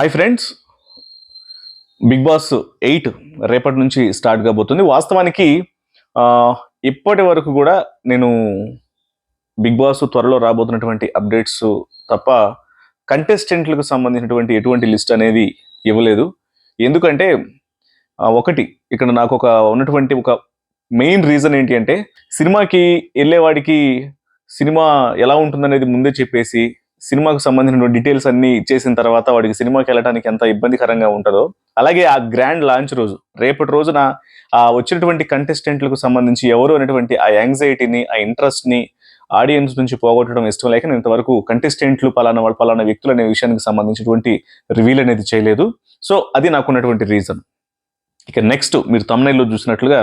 Hi friends Bigg Boss eight రేపటి నుంచి start కాబోతుంది. వాస్తవానికి ఇప్పటి వరకు కూడా నేను బిగ్ బాస్ త్వరలో రాబోతున్నటువంటి అప్డేట్స్ తప్ప కంటెస్టెంట్లకు సంబంధించినటువంటి ఎటువంటి లిస్ట్ అనేది ఇవ్వలేదు. ఎందుకంటే ఒకటి ఇక్కడ నాకు ఒక ఉన్నటువంటి ఒక మెయిన్ రీజన్ ఏంటి అంటే సినిమాకి వెళ్ళేవాడికి సినిమా ఎలా ఉంటుందనేది ముందే చెప్పేసి సినిమాకు సంబంధించిన డీటెయిల్స్ అన్ని చేసిన తర్వాత వాడికి సినిమాకి వెళ్ళడానికి ఎంత ఇబ్బందికరంగా ఉంటుందో అలాగే ఆ గ్రాండ్ లాంచ్ రోజు రేపటి రోజున ఆ వచ్చినటువంటి కంటెస్టెంట్లకు సంబంధించి ఎవరు అనేటువంటి ఆ యాంగ్జైటీని ఆ ఇంట్రెస్ట్ని ఆడియన్స్ నుంచి పోగొట్టడం ఇష్టం లేక నేను ఇంతవరకు కంటెస్టెంట్లు పలానా వాళ్ళు పలానా వ్యక్తులు అనే విషయానికి సంబంధించినటువంటి రివీల్ అనేది చేయలేదు. సో అది నాకున్నటువంటి రీజన్ ఇక నెక్స్ట్ మీరు తమ్నైల్లో చూసినట్లుగా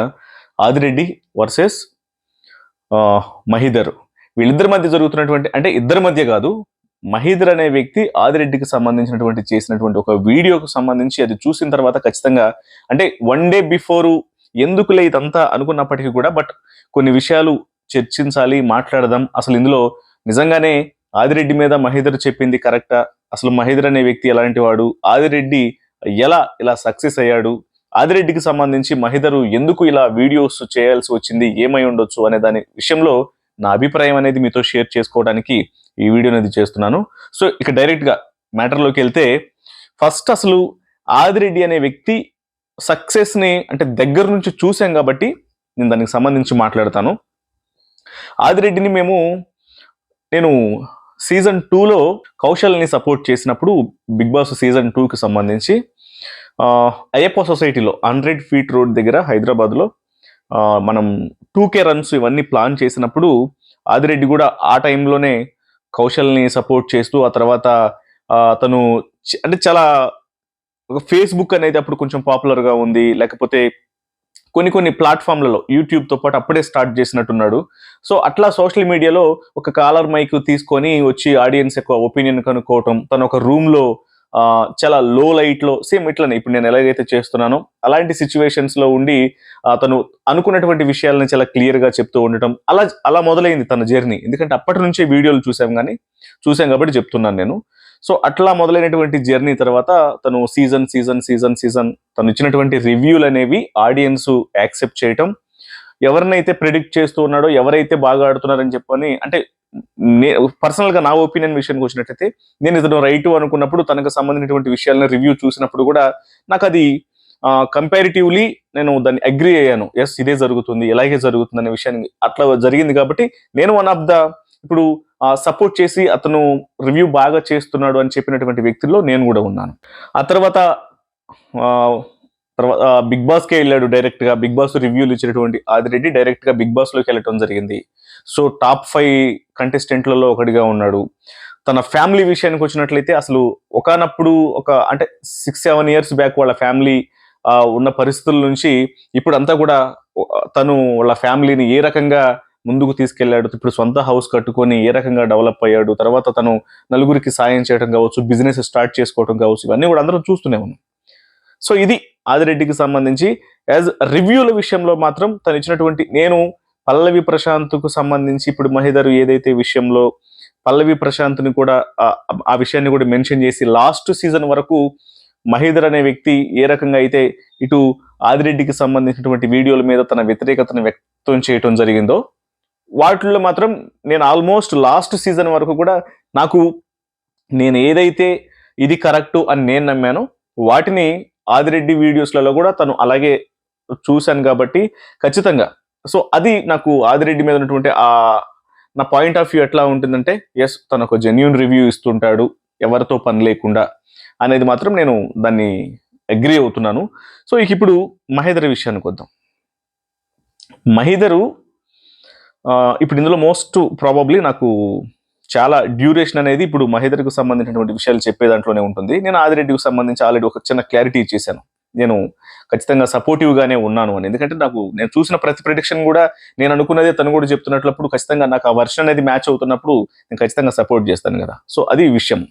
ఆదిరెడ్డి వర్సెస్ మహిదర్ వీళ్ళిద్దరి మధ్య జరుగుతున్నటువంటి అంటే ఇద్దరి మధ్య కాదు మహీదర్ అనే వ్యక్తి ఆదిరెడ్డికి సంబంధించినటువంటి చేసినటువంటి ఒక వీడియోకు సంబంధించి అది చూసిన తర్వాత ఖచ్చితంగా అంటే వన్ డే బిఫోర్ ఎందుకులే ఇదంతా అనుకున్నప్పటికీ కూడా బట్ కొన్ని విషయాలు చర్చించాలి మాట్లాడదాం. అసలు ఇందులో నిజంగానే ఆదిరెడ్డి మీద మహేదర్ చెప్పింది కరెక్టా అసలు మహేదర్ అనే వ్యక్తి ఎలాంటి వాడు? ఆదిరెడ్డి ఎలా ఇలా సక్సెస్ అయ్యాడు? ఆదిరెడ్డికి సంబంధించి మహిదరు ఎందుకు ఇలా వీడియోస్ చేయాల్సి వచ్చింది? ఏమై ఉండొచ్చు? అనే దాని విషయంలో నా అభిప్రాయం అనేది మీతో షేర్ చేసుకోవడానికి ఈ వీడియో అనేది చేస్తున్నాను. సో ఇక డైరెక్ట్గా మ్యాటర్లోకి వెళ్తే ఫస్ట్ అసలు ఆదిరెడ్డి అనే వ్యక్తి సక్సెస్ని అంటే దగ్గర నుంచి చూసాం కాబట్టి నేను దానికి సంబంధించి మాట్లాడతాను. ఆదిరెడ్డిని మేము నేను సీజన్ టూలో కౌశల్ని సపోర్ట్ చేసినప్పుడు బిగ్ బాస్ సీజన్ టూకి సంబంధించి అయ్యప్ప సొసైటీలో హండ్రెడ్ ఫీట్ రోడ్ దగ్గర హైదరాబాద్లో మనం టూ కే రన్స్ ఇవన్నీ ప్లాన్ చేసినప్పుడు ఆదిరెడ్డి కూడా ఆ టైంలోనే కౌశల్ని సపోర్ట్ చేస్తూ ఆ తర్వాత తను అంటే చాలా ఒక ఫేస్బుక్ అనేది అప్పుడు కొంచెం పాపులర్గా ఉంది. లేకపోతే కొన్ని కొన్ని ప్లాట్ఫామ్లలో యూట్యూబ్తో పాటు అప్పుడే స్టార్ట్ చేసినట్టున్నాడు. సో అట్లా సోషల్ మీడియాలో ఒక కాలర్ మైక్ తీసుకొని వచ్చి ఆడియన్స్ యొక్క ఒపీనియన్ కనుక్కోవటం తను ఒక రూమ్లో చాలా లో లైట్లో సేమ్ ఇట్లనే ఇప్పుడు నేను ఎలాగైతే చేస్తున్నానో అలాంటి సిచ్యువేషన్స్లో ఉండి తను అనుకున్నటువంటి విషయాలను చాలా క్లియర్గా చెప్తూ ఉండటం అలా అలా మొదలైంది తన జర్నీ ఎందుకంటే అప్పటి నుంచే వీడియోలు చూసాం కానీ చూసాం కాబట్టి చెప్తున్నాను నేను. సో అట్లా మొదలైనటువంటి జర్నీ తర్వాత తను సీజన్ సీజన్ సీజన్ సీజన్ తను ఇచ్చినటువంటి రివ్యూలు అనేవి ఆడియన్స్ యాక్సెప్ట్ చేయటం ఎవరినైతే ప్రిడిక్ట్ చేస్తూ ఉన్నాడో ఎవరైతే బాగా ఆడుతున్నారని చెప్పని అంటే పర్సనల్గా నా ఒపీనియన్ విషయానికి వచ్చినట్టయితే నేను ఇతను రైట్ అనుకున్నప్పుడు తనకు సంబంధించినటువంటి విషయాలను రివ్యూ చూసినప్పుడు కూడా నాకు అది కంపారిటివ్లీ నేను దాన్ని అగ్రి అయ్యాను. ఎస్ ఇదే జరుగుతుంది ఇలాగే జరుగుతుంది అనే విషయాన్ని అట్లా జరిగింది కాబట్టి నేను వన్ ఆఫ్ ద ఇప్పుడు సపోర్ట్ చేసి అతను రివ్యూ బాగా చేస్తున్నాడు అని చెప్పినటువంటి వ్యక్తుల్లో నేను కూడా ఉన్నాను. ఆ తర్వాత తర్వాత బిగ్ బాస్కే వెళ్ళాడు డైరెక్ట్గా బిగ్ బాస్ రివ్యూలు ఇచ్చినటువంటి ఆదిరెడ్డి డైరెక్ట్గా బిగ్ బాస్లోకి వెళ్ళటం జరిగింది. సో టాప్ ఫైవ్ కంటెస్టెంట్లలో ఒకటిగా ఉన్నాడు. తన ఫ్యామిలీ విషయానికి వచ్చినట్లయితే అసలు ఒకనప్పుడు ఒక అంటే సిక్స్ సెవెన్ ఇయర్స్ బ్యాక్ వాళ్ళ ఫ్యామిలీ ఉన్న పరిస్థితుల నుంచి ఇప్పుడు అంతా కూడా తను వాళ్ళ ఫ్యామిలీని ఏ రకంగా ముందుకు తీసుకెళ్ళాడు ఇప్పుడు సొంత హౌస్ కట్టుకొని ఏ రకంగా డెవలప్ అయ్యాడు తర్వాత తను నలుగురికి సాయం చేయడం కావచ్చు బిజినెస్ స్టార్ట్ చేసుకోవడం కావచ్చు ఇవన్నీ కూడా అందరం చూస్తూనే ఉన్నాం. సో ఇది ఆదిరెడ్డికి సంబంధించి యాజ్ రివ్యూల విషయంలో మాత్రం తను ఇచ్చినటువంటి నేను పల్లవి ప్రశాంత్కు సంబంధించి ఇప్పుడు మహిదరు ఏదైతే విషయంలో పల్లవి ప్రశాంత్ని కూడా ఆ- విషయాన్ని కూడా మెన్షన్ చేసి లాస్ట్ సీజన్ వరకు మహేదర్ అనే వ్యక్తి ఏ రకంగా అయితే ఇటు ఆదిరెడ్డికి సంబంధించినటువంటి వీడియోల మీద తన వ్యతిరేకతను వ్యక్తం చేయటం జరిగిందో వాటిల్లో మాత్రం నేను ఆల్మోస్ట్ లాస్ట్ సీజన్ వరకు కూడా నాకు నేను ఏదైతే ఇది కరెక్ట్ అని నేను నమ్మానో వాటిని ఆదిరెడ్డి వీడియోస్లలో కూడా తను అలాగే చూశాను కాబట్టి ఖచ్చితంగా. సో అది నాకు ఆదిరెడ్డి మీద ఉన్నటువంటి ఆ నా పాయింట్ ఆఫ్ వ్యూ ఎట్లా ఉంటుందంటే ఎస్ తను ఒక జెన్యున్ రివ్యూ ఇస్తుంటాడు ఎవరితో పని లేకుండా అనేది మాత్రం నేను దాన్ని అగ్రి అవుతున్నాను. సో ఇక ఇప్పుడు మహేదర్ విషయానికి వద్దాం. మహేదరు ఇప్పుడు ఇందులో మోస్ట్ ప్రాబబ్లీ నాకు చాలా డ్యూరేషన్ అనేది ఇప్పుడు మహేందర్కు సంబంధించినటువంటి విషయాలు చెప్పే దాంట్లోనే ఉంటుంది. నేను ఆదిరెడ్డికి సంబంధించి ఆల్రెడీ ఒక చిన్న క్లారిటీ ఇచ్చేసాను నేను ఖచ్చితంగా సపోర్టివ్గానే ఉన్నాను అని. ఎందుకంటే నాకు నేను చూసిన ప్రతి ప్రిడిక్షన్ కూడా నేను అనుకున్నదే తను కూడా చెప్తున్నట్లప్పుడు ఖచ్చితంగా నాకు ఆ వర్షన్ అనేది మ్యాచ్ అవుతున్నప్పుడు నేను ఖచ్చితంగా సపోర్ట్ చేస్తాను కదా. సో అది విషయం.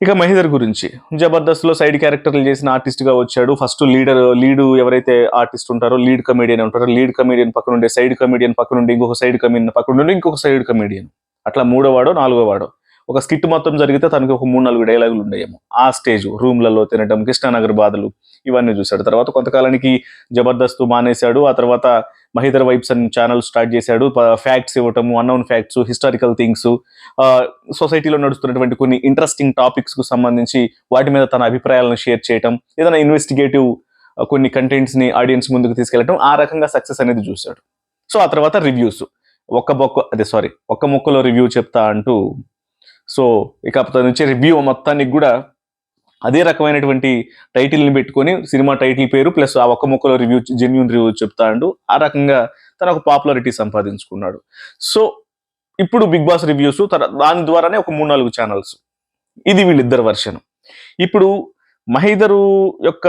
ఇక మహేదర్ గురించి. జబర్దస్త్లో సైడ్ క్యారెక్టర్లు చేసిన ఆర్టిస్ట్గా వచ్చాడు. ఫస్ట్ లీడర్ లీడ్ ఎవరైతే ఆర్టిస్ట్ ఉంటారో లీడ్ కమెడియన్ ఉంటారో లీడ్ కమెడియన్ పక్కనుండే సైడ్ కమెడియన్ పక్కనుండి ఇంకొక సైడ్ కమెడియన్ పక్కనుండి ఇంకొక సైడ్ కమెడియన్ అట్లా మూడో వాడో నాలుగో వాడో. ఒక స్కిట్ మొత్తం జరిగితే తనకి ఒక మూడు నాలుగు డైలాగులు ఉండేయేమో. ఆ స్టేజ్ రూమ్లలో తినడం కృష్ణానగర్ బాధలు ఇవన్నీ చూశాడు. తర్వాత కొంతకాలానికి జబర్దస్త్ మానేశాడు. ఆ తర్వాత మహిదర్ వైబ్స్ అని ఛానల్ స్టార్ట్ చేశాడు. ఫ్యాక్ట్స్ ఇవ్వటము అన్నౌన్ ఫ్యాక్ట్స్ హిస్టారికల్ థింగ్స్ సొసైటీలో నడుస్తున్నటువంటి కొన్ని ఇంట్రెస్టింగ్ టాపిక్స్కు సంబంధించి వాటి మీద తన అభిప్రాయాలను షేర్ చేయటం ఏదైనా ఇన్వెస్టిగేటివ్ కొన్ని కంటెంట్స్ని ఆడియన్స్ ముందుకు తీసుకెళ్ళటం ఆ రకంగా సక్సెస్ అనేది చూశాడు. సో ఆ తర్వాత రివ్యూస్ ఒక్క బొక్క అదే సారీ ఒక్క ముక్కలో రివ్యూ చెప్తా అంటూ సో ఇక అతను నుంచి రివ్యూ మొత్తానికి కూడా అదే రకమైనటువంటి టైటిల్ని పెట్టుకొని సినిమా టైటిల్ పేరు ప్లస్ ఆ ఒక్క ముక్కలో రివ్యూ జెన్యున్ రివ్యూ చెప్తా అంటూ ఆ రకంగా తన ఒక పాపులారిటీ సంపాదించుకున్నాడు. సో ఇప్పుడు బిగ్ బాస్ రివ్యూస్ దాని ద్వారానే ఒక మూడు నాలుగు ఛానల్స్ ఇది వీళ్ళిద్దరు వర్షన్ ఇప్పుడు మహేదరు యొక్క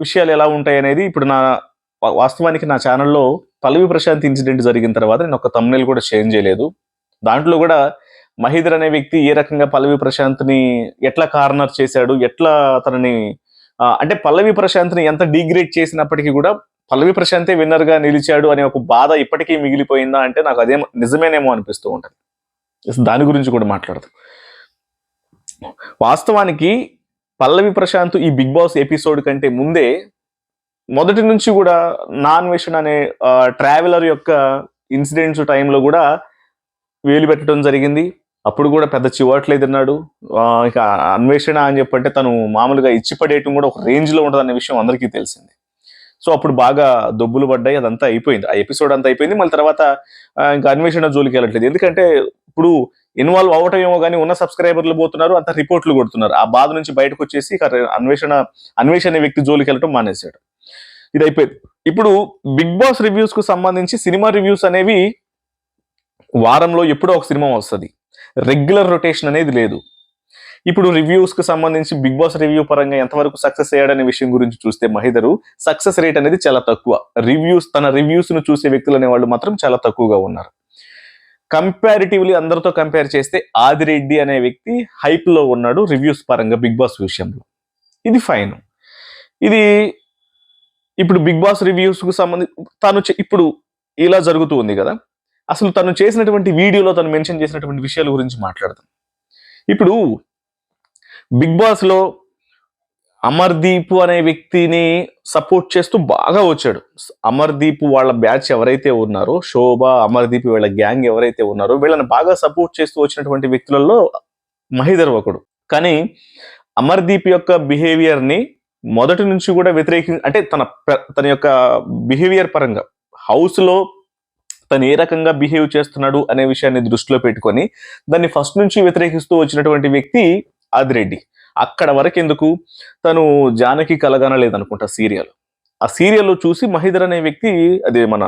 విషయాలు ఎలా ఉంటాయి అనేది ఇప్పుడు నా వాస్తవానికి నా ఛానల్లో పల్లవి ప్రశాంత్ ఇన్సిడెంట్ జరిగిన తర్వాత నేను ఒక తమ్నేల్ కూడా చేంజ్ చేయలేదు. దాంట్లో కూడా మహేదర్ అనే వ్యక్తి ఏ రకంగా పల్లవి ప్రశాంత్ని ఎట్లా కార్నర్ చేశాడు ఎట్లా తనని అంటే పల్లవి ప్రశాంత్ని ఎంత డిగ్రేడ్ చేసినప్పటికీ కూడా పల్లవి ప్రశాంతే విన్నర్గా నిలిచాడు అనే ఒక బాధ ఇప్పటికీ మిగిలిపోయిందా అంటే నాకు అదేమో నిజమేనేమో అనిపిస్తూ ఉంటుంది. దాని గురించి కూడా మాట్లాడదాం. వాస్తవానికి పల్లవి ప్రశాంత్ ఈ బిగ్ బాస్ ఎపిసోడ్ కంటే ముందే మొదటి నుంచి కూడా నాన్ విషన్ అనే ట్రావెలర్ యొక్క ఇన్సిడెంట్స్ టైంలో కూడా వేలు పెట్టడం జరిగింది. అప్పుడు కూడా పెద్ద చివట్లేదు తిన్నాడు. ఇక అన్వేషణ అని చెప్పంటే తను మామూలుగా ఇచ్చి పడేయటం కూడా ఒక రేంజ్లో ఉంటుంది అనే విషయం అందరికీ తెలిసింది. సో అప్పుడు బాగా దొబ్బులు పడ్డాయి. అదంతా అయిపోయింది. ఆ ఎపిసోడ్ అంతా అయిపోయింది. మళ్ళీ తర్వాత ఇంకా అన్వేషణ జోలికి వెళ్ళట్లేదు. ఎందుకంటే ఇప్పుడు ఇన్వాల్వ్ అవటం ఏమో కానీ ఉన్న సబ్స్క్రైబర్లు పోతున్నారు. అంత రిపోర్ట్లు కొడుతున్నారు. ఆ బాధ నుంచి బయటకు వచ్చేసి ఇక అన్వేషణ అన్వేషణ వ్యక్తి జోలికి వెళ్ళటం మానేశాడు. ఇది అయిపోయింది ఇప్పుడు బిగ్ బాస్ రివ్యూస్కు సంబంధించి సినిమా రివ్యూస్ అనేవి వారంలో ఎప్పుడో ఒక సినిమా వస్తుంది. రెగ్యులర్ రొటేషన్ అనేది లేదు. ఇప్పుడు రివ్యూస్కు సంబంధించి బిగ్ బాస్ రివ్యూ పరంగా ఎంతవరకు సక్సెస్ అయ్యాడనే విషయం గురించి చూస్తే మహిదరు సక్సెస్ రేట్ అనేది చాలా తక్కువ. రివ్యూస్ తన రివ్యూస్ను చూసే వ్యక్తులు అనే వాళ్ళు మాత్రం చాలా తక్కువగా ఉన్నారు. కంపారిటివ్లీ అందరితో కంపేర్ చేస్తే ఆదిరెడ్డి అనే వ్యక్తి హైప్లో ఉన్నాడు రివ్యూస్ పరంగా బిగ్ బాస్ విషయంలో. ఇది ఫైన్. ఇది ఇప్పుడు బిగ్ బాస్ రివ్యూస్కు సంబంధించి తను ఇప్పుడు ఇలా జరుగుతూ ఉంది కదా. అసలు తను చేసినటువంటి వీడియోలో తను మెన్షన్ చేసినటువంటి విషయాల గురించి మాట్లాడదాం. ఇప్పుడు బిగ్ బాస్లో అమర్దీప్ అనే వ్యక్తిని సపోర్ట్ చేస్తూ బాగా వచ్చాడు. అమర్దీప్ వాళ్ళ బ్యాచ్ ఎవరైతే ఉన్నారో శోభ అమర్దీప్ వీళ్ళ గ్యాంగ్ ఎవరైతే ఉన్నారో వీళ్ళని బాగా సపోర్ట్ చేస్తూ వచ్చినటువంటి వ్యక్తులలో మహిదర్ ఒకడు. కానీ అమర్దీప్ యొక్క బిహేవియర్ని మొదటి నుంచి కూడా వ్యతిరేకి అంటే తన ప్ర- తన యొక్క బిహేవియర్ పరంగా హౌస్లో తను ఏ రకంగా బిహేవ్ చేస్తున్నాడు అనే విషయాన్ని దృష్టిలో పెట్టుకొని దాన్ని ఫస్ట్ నుంచి వ్యతిరేకిస్తూ వచ్చినటువంటి వ్యక్తి ఆదిరెడ్డి అక్కడ వరకు ఎందుకు? తను జానకి కలగనలేదనుకుంటా సీరియల్ ఆ సీరియల్లో చూసి మహిదర్ అనే వ్యక్తి అదే మన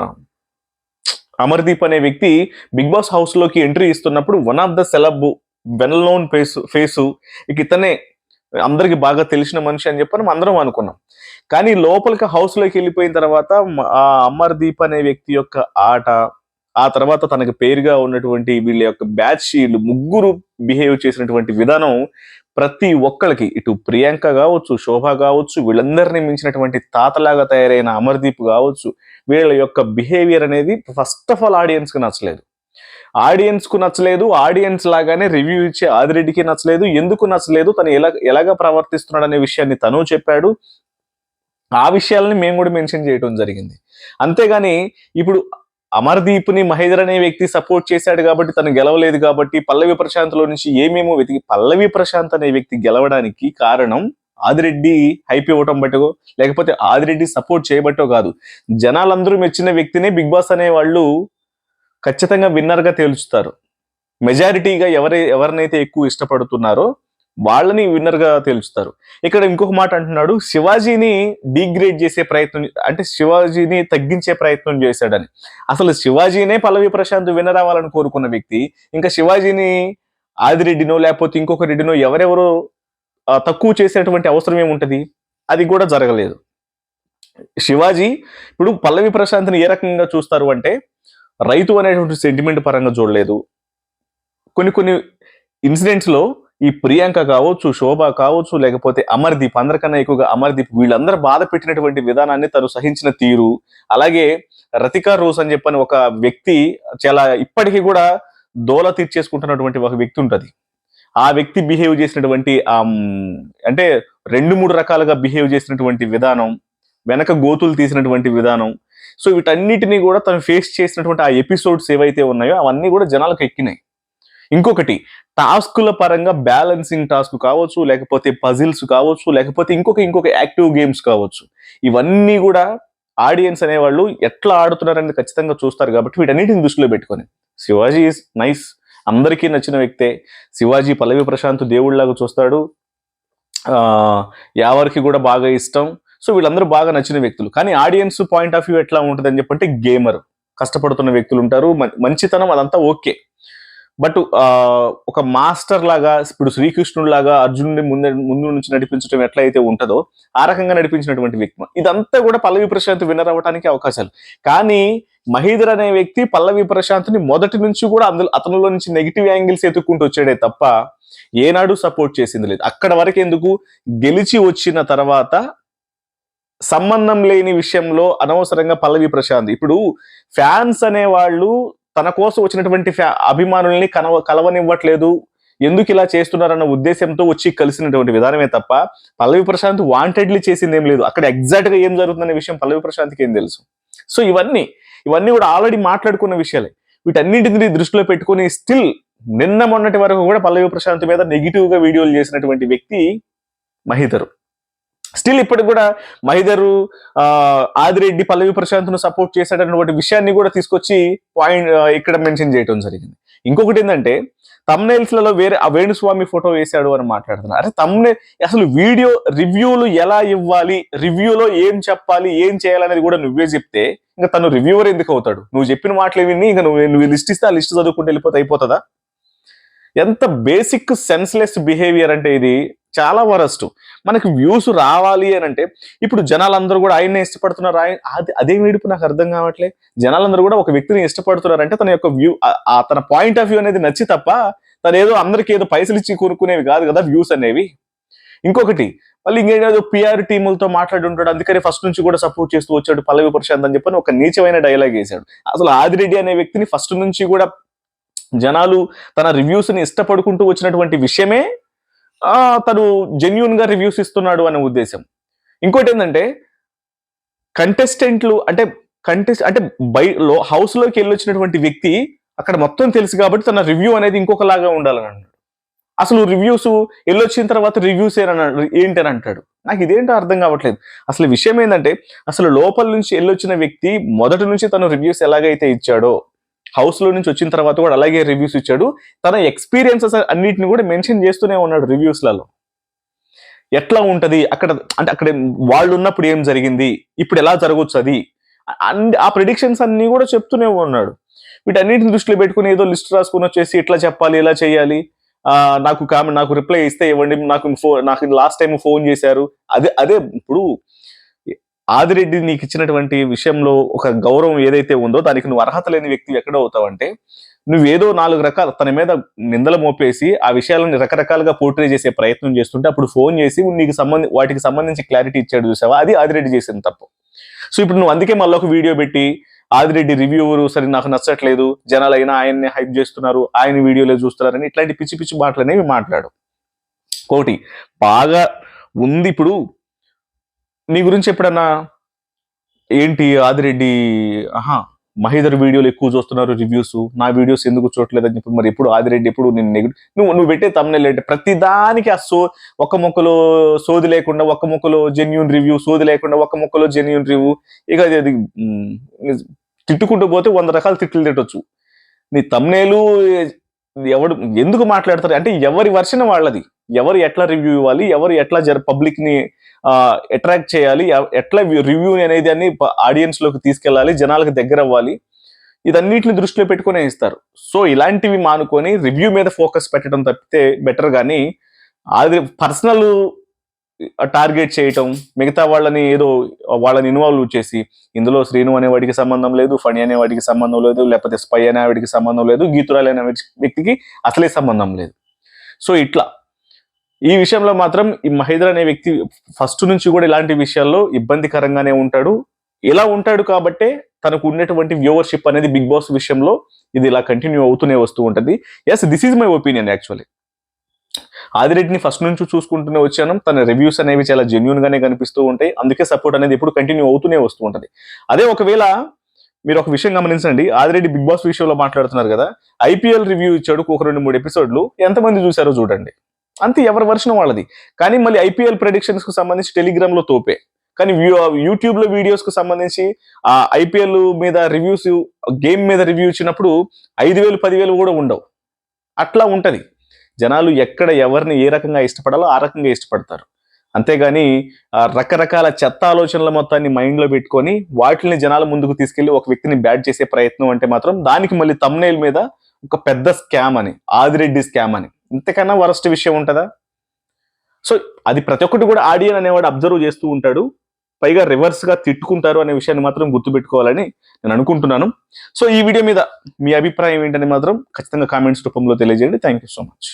అమర్దీప్ అనే వ్యక్తి బిగ్ బాస్ హౌస్లోకి ఎంట్రీ ఇస్తున్నప్పుడు one of the celeb well known face face ఇక ఇతనే అందరికి బాగా తెలిసిన మనిషి అని చెప్పని మనం అందరం అనుకున్నాం. కానీ లోపలికి హౌస్లోకి వెళ్ళిపోయిన తర్వాత ఆ అమర్దీప్ అనే వ్యక్తి యొక్క ఆట ఆ తర్వాత తనకు పేరుగా ఉన్నటువంటి వీళ్ళ యొక్క బ్యాచ్ వీళ్ళు ముగ్గురు బిహేవ్ చేసినటువంటి విధానం ప్రతి ఒక్కరికి ఇటు ప్రియాంక కావచ్చు శోభ కావచ్చు వీళ్ళందరినీ మించినటువంటి తాతలాగా తయారైన అమర్దీప్ కావచ్చు వీళ్ళ యొక్క బిహేవియర్ అనేది ఫస్ట్ ఆఫ్ ఆల్ ఆడియన్స్కి నచ్చలేదు. ఆడియన్స్కు నచ్చలేదు ఆడియన్స్ లాగానే రివ్యూ ఇచ్చే ఆదిరెడ్డికి నచ్చలేదు ఎందుకు నచ్చలేదు తను ఎలా ఎలాగా ప్రవర్తిస్తున్నాడు అనే విషయాన్ని తను చెప్పాడు. ఆ విషయాలని మేము కూడా మెన్షన్ చేయడం జరిగింది. అంతేగాని ఇప్పుడు అమర్దీప్ని అనే వ్యక్తి సపోర్ట్ చేశాడు కాబట్టి తను గెలవలేదు కాబట్టి పల్లవి ప్రశాంత్లో నుంచి ఏమేమో వెతికి పల్లవి ప్రశాంత్ అనే వ్యక్తి గెలవడానికి కారణం ఆదిరెడ్డి హైప్ ఇవ్వటం బట్టగో లేకపోతే ఆదిరెడ్డి సపోర్ట్ చేయబట్టో కాదు. జనాలందరూ మెచ్చిన వ్యక్తినే బిగ్ బాస్ అనే వాళ్ళు ఖచ్చితంగా విన్నర్గా తేల్చుతారు మెజారిటీగా ఎవరై ఎవరినైతే ఎక్కువ ఇష్టపడుతున్నారో వాళ్ళని విన్నర్గా తేల్చుతారు ఇక్కడ ఇంకొక మాట అంటున్నాడు శివాజీని డిగ్రేడ్ చేసే ప్రయత్నం అంటే శివాజీని తగ్గించే ప్రయత్నం చేశాడని. అసలు శివాజీనే పల్లవి ప్రశాంత్ విన్నర్ అవ్వాలని కోరుకున్న వ్యక్తి ఇంకా శివాజీని ఆదిరెడ్డినో లేకపోతే ఇంకొక రెడ్డినో ఎవరెవరో తక్కువ చేసేటువంటి అవసరం ఏముంటుంది? అది కూడా జరగలేదు. శివాజీ ఇప్పుడు పల్లవి ప్రశాంత్ని ఏ రకంగా చూస్తారు అంటే రైతు అనేటువంటి సెంటిమెంట్ పరంగా చూడలేదు. కొన్ని కొన్ని ఇన్సిడెంట్స్లో ఈ ప్రియాంక కావచ్చు శోభ కావచ్చు లేకపోతే అమర్దీప్ అందరికన్నా ఎక్కువగా అమర్దీప్ వీళ్ళందరూ బాధ పెట్టినటువంటి విధానాన్ని తను సహించిన తీరు. అలాగే రతికా రోస్ అని చెప్పని ఒక వ్యక్తి చాలా ఇప్పటికీ కూడా దోల తీర్చేసుకుంటున్నటువంటి ఒక వ్యక్తి ఉంటుంది. ఆ వ్యక్తి బిహేవ్ చేసినటువంటి అంటే రెండు మూడు రకాలుగా బిహేవ్ చేసినటువంటి విధానం వెనక గోతులు తీసినటువంటి విధానం. సో వీటన్నిటిని కూడా తను ఫేస్ చేసినటువంటి ఆ ఎపిసోడ్స్ ఏవైతే ఉన్నాయో అవన్నీ కూడా జనాలకు ఎక్కినాయి. ఇంకొకటి టాస్కుల పరంగా బ్యాలెన్సింగ్ టాస్క్ కావచ్చు లేకపోతే పజిల్స్ కావచ్చు లేకపోతే ఇంకొక ఇంకొక యాక్టివ్ గేమ్స్ కావచ్చు. ఇవన్నీ కూడా ఆడియన్స్ అనేవాళ్ళు ఎట్లా ఆడుతున్నారనేది ఖచ్చితంగా చూస్తారు కాబట్టి వీటన్నిటిని దృష్టిలో పెట్టుకొని. శివాజీ ఇస్ నైస్ అందరికీ నచ్చిన వ్యక్తే. శివాజీ పల్లవి ప్రశాంత్ దేవుళ్ళలాగా చూస్తాడు. ఎవరికి యావరికి కూడా బాగా ఇష్టం. సో వీళ్ళందరూ బాగా నచ్చిన వ్యక్తులు. కానీ ఆడియన్స్ పాయింట్ ఆఫ్ వ్యూ ఎట్లా ఉంటుంది అని చెప్పంటే గేమర్. కష్టపడుతున్న వ్యక్తులు ఉంటారు మంచితనం అదంతా ఓకే. బట్ ఒక మాస్టర్ లాగా ఇప్పుడు శ్రీకృష్ణుడు లాగా అర్జునుడిని ముందు ముందు నుంచి నడిపించడం ఎట్లయితే ఉంటుందో ఆ రకంగా నడిపించినటువంటి వ్యక్తి. ఇదంతా కూడా పల్లవి ప్రశాంత్ విన్నర్ అవ్వడానికి అవకాశాలు. కానీ మహీధర్ అనే వ్యక్తి పల్లవి ప్రశాంత్ని మొదటి నుంచి కూడా అందులో అతనిలో నుంచి నెగిటివ్ యాంగిల్స్ ఎత్తుక్కుంటూ వచ్చాడే తప్ప ఏనాడు సపోర్ట్ చేసింది లేదు. అక్కడ వరకు ఎందుకు? గెలిచి వచ్చిన తర్వాత సంబంధం లేని విషయంలో అనవసరంగా పల్లవి ప్రశాంత్. ఇప్పుడు ఫ్యాన్స్ అనే వాళ్ళు తన కోసం వచ్చినటువంటి ఫ్యా- అభిమానుల్ని కనవ కలవనివ్వట్లేదు. ఎందుకు ఇలా చేస్తున్నారన్న ఉద్దేశంతో వచ్చి కలిసినటువంటి విధానమే తప్ప పల్లవి ప్రశాంత్ వాంటెడ్లీ చేసింది ఏం లేదు. అక్కడ ఎగ్జాక్ట్గా ఏం జరుగుతుందనే విషయం పల్లవి ప్రశాంత్కి ఏం తెలుసు. సో ఇవన్నీ ఇవన్నీ కూడా ఆల్రెడీ మాట్లాడుకున్న విషయాలే. వీటన్నింటిని దృష్టిలో పెట్టుకుని స్టిల్ నిన్న మొన్నటి వరకు కూడా పల్లవి ప్రశాంత్ మీద నెగిటివ్గా వీడియోలు చేసినటువంటి వ్యక్తి మహితరు స్టిల్ ఇప్పటికి కూడా మహిధరు ఆదిరెడ్డి పల్లవి ప్రశాంత్ను సపోర్ట్ చేశాడన్నటువంటి విషయాన్ని కూడా తీసుకొచ్చి పాయింట్ ఇక్కడ మెన్షన్ చేయడం జరిగింది. ఇంకొకటి ఏంటంటే తమ్నైల్స్లలో వేరే ఆ వేణుస్వామి ఫోటో వేశాడు అని మాట్లాడుతున్నారు. అరే తమ్నే అసలు వీడియో రివ్యూలు ఎలా ఇవ్వాలి? రివ్యూలో ఏం చెప్పాలి? ఏం చేయాలనేది కూడా నువ్వే చెప్తే ఇంకా తను రివ్యూవర్ ఎందుకు అవుతాడు? నువ్వు చెప్పిన మాటలు విని ఇంకా నువ్వు నువ్వు లిస్ట్ ఇస్తే ఆ లిస్ట్ చదువుకుంటే వెళ్ళిపోతే అయిపోతుందా? ఎంత బేసిక్ సెన్స్లెస్ బిహేవియర్ అంటే ఇది. చాలా వరస్ట్. మనకి వ్యూస్ రావాలి అని అంటే ఇప్పుడు జనాలందరూ కూడా ఆయన్నే ఇష్టపడుతున్నారు. ఆయన అది అదే వీడిపు నాకు అర్థం కావట్లే. జనాలందరూ కూడా ఒక వ్యక్తిని ఇష్టపడుతున్నారు అంటే తన యొక్క వ్యూ తన పాయింట్ ఆఫ్ వ్యూ అనేది నచ్చి తప్ప తను ఏదో అందరికి ఏదో పైసలు ఇచ్చి కొనుక్కునేవి కాదు కదా వ్యూస్ అనేవి. ఇంకొకటి మళ్ళీ ఇంకేదో పిఆర్ టీములతో మాట్లాడి ఉంటాడు. అందుకని ఫస్ట్ నుంచి కూడా సపోర్ట్ చేస్తూ వచ్చాడు పల్లవి ప్రశాంత్ అని చెప్పని ఒక నీచమైన డైలాగ్ వేశాడు. అసలు ఆదిరెడ్డి అనే వ్యక్తిని ఫస్ట్ నుంచి కూడా జనాలు తన రివ్యూస్ని ఇష్టపడుకుంటూ వచ్చినటువంటి విషయమే తను జెన్యున్గా రివ్యూస్ ఇస్తున్నాడు అనే ఉద్దేశం. ఇంకోటి ఏంటంటే కంటెస్టెంట్లు అంటే కంటెస్ట్ అంటే బై లో హౌస్లోకి వెళ్ళొచ్చినటువంటి వ్యక్తి అక్కడ మొత్తం తెలుసు కాబట్టి తన రివ్యూ అనేది ఇంకొకలాగా ఉండాలని అన్నాడు. అసలు రివ్యూస్ వెళ్ళొచ్చిన తర్వాత రివ్యూస్ ఏంటి అని అంటాడు. నాకు ఇదేంటో అర్థం కావట్లేదు. అసలు విషయం ఏంటంటే అసలు లోపల నుంచి వెళ్ళొచ్చిన వ్యక్తి మొదటి నుంచి తను రివ్యూస్ ఎలాగైతే ఇచ్చాడో హౌస్లో నుంచి వచ్చిన తర్వాత కూడా అలాగే రివ్యూస్ ఇచ్చాడు. తన ఎక్స్పీరియన్సెస్ అన్నిటిని కూడా మెన్షన్ చేస్తూనే ఉన్నాడు రివ్యూస్లలో ఎట్లా ఉంటది? అక్కడ అంటే అక్కడ వాళ్ళు ఉన్నప్పుడు ఏం జరిగింది? ఇప్పుడు ఎలా జరగవచ్చు అది? అన్ని ఆ ప్రిడిక్షన్స్ అన్ని కూడా చెప్తూనే ఉన్నాడు. వీటన్నిటిని దృష్టిలో పెట్టుకుని ఏదో లిస్ట్ రాసుకుని వచ్చేసి ఇట్లా చెప్పాలి ఇలా చేయాలి? నాకు కామెంట్ నాకు రిప్లై ఇస్తే ఇవ్వండి నాకు ఫో నాకు లాస్ట్ టైం ఫోన్ చేశారు. అదే అదే ఇప్పుడు ఆదిరెడ్డి నీకు ఇచ్చినటువంటి విషయంలో ఒక గౌరవం ఏదైతే ఉందో దానికి నువ్వు అర్హత లేని వ్యక్తి ఎక్కడ అవుతావంటే నువ్వేదో నాలుగు రకాల తన మీద నిందలు మోపేసి ఆ విషయాలను రకరకాలుగా పోర్ట్రే చేసే ప్రయత్నం చేస్తుంటే అప్పుడు ఫోన్ చేసి నీకు సంబంధి వాటికి సంబంధించి క్లారిటీ ఇచ్చాడు చూసావా? అది ఆదిరెడ్డి చేసిన తప్పు. సో ఇప్పుడు నువ్వు అందుకే మళ్ళీ ఒక వీడియో పెట్టి ఆదిరెడ్డి రివ్యూవరు సరే నాకు నచ్చట్లేదు జనాలు అయినా ఆయన్ని హైప్ చేస్తున్నారు ఆయన వీడియోలో చూస్తున్నారని ఇట్లాంటి పిచ్చి పిచ్చి మాటలు అనేవి మాట్లాడు. కోటి బాగా ఉంది ఇప్పుడు నీ గురించి ఎప్పుడన్నా ఏంటి ఆదిరెడ్డి? ఆహా మహేదర్ వీడియోలు ఎక్కువ చూస్తున్నారు రివ్యూస్ నా వీడియోస్ ఎందుకు చూడలేదు అని చెప్పి మరి ఎప్పుడు ఆదిరెడ్డి ఎప్పుడు నేను నెగిటివ్ నువ్వు నువ్వు పెట్టే తమ్నెల్ అంటే ప్రతి దానికి ఆ సో ఒక మొక్కలో సోది లేకుండా ఒక మొక్కలో జెన్యున్ రివ్యూ సోది లేకుండా ఒక మొక్కలో జెన్యున్ రివ్యూ ఇక అది అది తిట్టుకుంటూ పోతే వంద రకాల తిట్లు తిట్టొచ్చు. నీ తమ్నేలు ఎవడు ఎందుకు మాట్లాడతారు? అంటే ఎవరి వర్షన్ వాళ్ళది? ఎవరు ఎట్లా రివ్యూ ఇవ్వాలి? ఎవరు ఎట్లా జర పబ్లిక్ని అట్రాక్ట్ చేయాలి? ఎట్లా రివ్యూ అనేది అని ఆడియన్స్లోకి తీసుకెళ్ళాలి? జనాలకు దగ్గర అవ్వాలి? ఇదన్నిటిని దృష్టిలో పెట్టుకునే ఇస్తారు. సో ఇలాంటివి మానుకొని రివ్యూ మీద ఫోకస్ పెట్టడం తప్పితే బెటర్ కానీ అది పర్సనల్ టార్గెట్ చేయటం మిగతా వాళ్ళని ఏదో వాళ్ళని ఇన్వాల్వ్ చేసి ఇందులో శ్రీను అనే వాడికి సంబంధం లేదు ఫణి అనే వాడికి సంబంధం లేదు లేకపోతే స్పై అనే వాడికి సంబంధం లేదు గీతురాలు అనే వ్యక్తికి అసలే సంబంధం లేదు. సో ఇట్లా. ఈ విషయంలో మాత్రం ఈ మహేంద్ర అనే వ్యక్తి ఫస్ట్ నుంచి కూడా ఇలాంటి విషయాల్లో ఇబ్బందికరంగానే ఉంటాడు. ఇలా ఉంటాడు కాబట్టే తనకు ఉన్నటువంటి వ్యూవర్షిప్ అనేది బిగ్ బాస్ విషయంలో ఇది ఇలా కంటిన్యూ అవుతూనే వస్తూ ఉంటుంది. Yes this is my opinion actually ఆదిరెడ్డిని first నుంచి చూసుకుంటూనే వచ్చాను. తన రివ్యూస్ అనేవి చాలా జెన్యున్ గానే కనిపిస్తూ ఉంటాయి. అందుకే సపోర్ట్ అనేది ఎప్పుడు కంటిన్యూ అవుతూనే వస్తూ ఉంటుంది. అదే ఒకవేళ మీరు ఒక విషయం గమనించండి. ఆదిరెడ్డి బిగ్ బాస్ విషయంలో మాట్లాడుతున్నారు కదా ఐపీఎల్ రివ్యూ ఇచ్చాడు ఒక రెండు మూడు ఎపిసోడ్లు ఎంతమంది చూసారో చూడండి. అంతే ఎవరి వర్షన్ వాళ్ళది. కానీ మళ్ళీ ఐపీఎల్ ప్రెడిక్షన్స్కు సంబంధించి టెలిగ్రామ్లో తోపే. కానీ యూట్యూబ్లో వీడియోస్కు సంబంధించి ఆ ఐపీఎల్ మీద రివ్యూస్ గేమ్ మీద రివ్యూ ఇచ్చినప్పుడు ఐదు వేలు పదివేలు కూడా ఉండవు. అట్లా ఉంటది. జనాలు ఎక్కడ ఎవరిని ఏ రకంగా ఇష్టపడాలో ఆ రకంగా ఇష్టపడతారు. అంతేగాని రకరకాల చెత్త ఆలోచనల మొత్తాన్ని మైండ్లో పెట్టుకొని వాటిని జనాల ముందుకు తీసుకెళ్ళి ఒక వ్యక్తిని బ్యాడ్ చేసే ప్రయత్నం అంటే మాత్రం దానికి మళ్ళీ తమ్నేల్ మీద ఒక పెద్ద స్కామ్ అని ఆదిరెడ్డి స్కామ్ అని. ఇంతకన్నా వరస్ట్ విషయం ఉంటుందా? సో అది ప్రతి ఒక్కటి కూడా ఆడియన్ అనేవాడు అబ్జర్వ్ చేస్తూ ఉంటాడు. పైగా రివర్స్గా తిట్టుకుంటారు అనే విషయాన్ని మాత్రం గుర్తుపెట్టుకోవాలని నేను అనుకుంటున్నాను. సో ఈ వీడియో మీద మీ అభిప్రాయం ఏంటని మాత్రం ఖచ్చితంగా కామెంట్స్ రూపంలో తెలియజేయండి. Thank you so much